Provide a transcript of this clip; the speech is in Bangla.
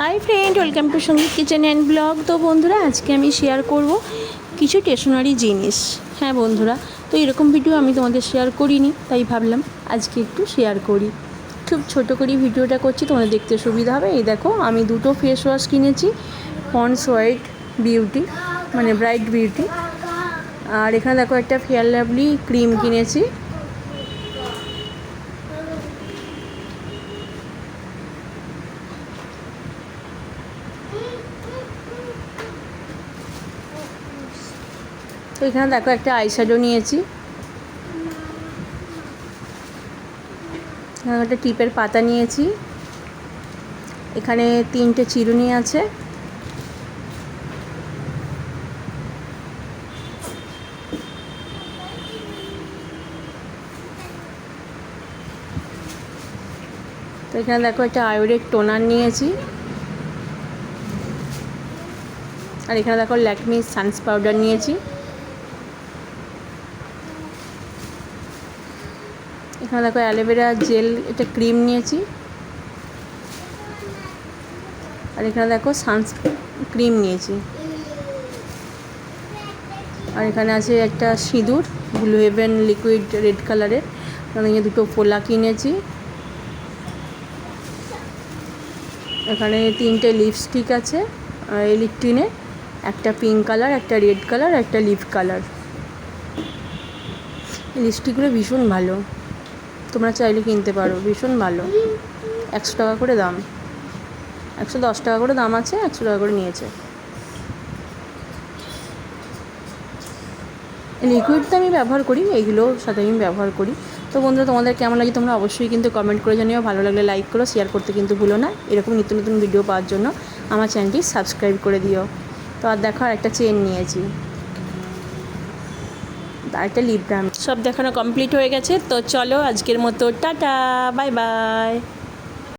Hi friend welcome to Sangeet kitchen and blog তো বন্ধুরা, আজকে আমি শেয়ার করব কিছু স্টেশনারি জিনিস। হ্যাঁ বন্ধুরা, তো এরকম ভিডিও আমি তোমাদের শেয়ার করিনি, তাই ভাবলাম আজকে একটু শেয়ার করি। খুব ছোট করে ভিডিওটা করছি, তোমাদের দেখতে সুবিধা হবে। এই দেখো, আমি দুটো ফেস ওয়াশ কিনেছি পন্স হোয়াইট বিউটি মানে ব্রাইট বিউটি আর এখানে দেখো একটা ফেয়ার লাভলি ক্রিম কিনেছি। তো এখানে দেখো একটা আইশ্যাডো নিয়েছি। একটা টিপের পাতা নিয়েছি। এখানে তিনটে চিরুনি আছে। তো এখানে দেখো একটা আয়ুর্বেদ টোনার নিয়েছি। আর এখানে দেখো ল্যাকমি সানস পাউডার নিয়েছি। এখানে দেখো অ্যালোভেরা জেল, এটা ক্রিম নিয়েছি। আর এখানে দেখো সানস ক্রিম নিয়েছি। আর এখানে আছে একটা সিঁদুর, ব্লু হেভেন লিকুইড রেড কালারের। এখানে দুটো পোলা কিনেছি। এখানে তিনটে লিপস্টিক আছে ইলেকট্রিনের একটা পিঙ্ক কালার, একটা রেড কালার, একটা লিপ কালার। লিপস্টিকগুলো ভীষণ ভালো। তোমরা চাইলে কিনতে পারো, ভীষণ ভালো। একশো টাকা করে দাম। একশো দশ টাকা করে দাম আছে, একশো টাকা করে নিয়েছে। লিকুইড তো আমি ব্যবহার করি এইগুলোর সাথে আমি ব্যবহার করি। তো বন্ধুরা, তোমাদের কেমন লাগে তোমরা অবশ্যই কিন্তু কমেন্ট করে জানিও। ভালো লাগলে লাইক করো শেয়ার করতে কিন্তু ভুলো না। এরকম নিত্য নতুন ভিডিও পাওয়ার জন্য আমার চ্যানেলটি সাবস্ক্রাইব করে দিও। তো আর দেখো, আর একটা চেন নিয়েছি। আর একটা লিপ বাম সব দেখানো কমপ্লিট হয়ে গেছে, তো চলো আজকের মতো, টাটা বাই বাই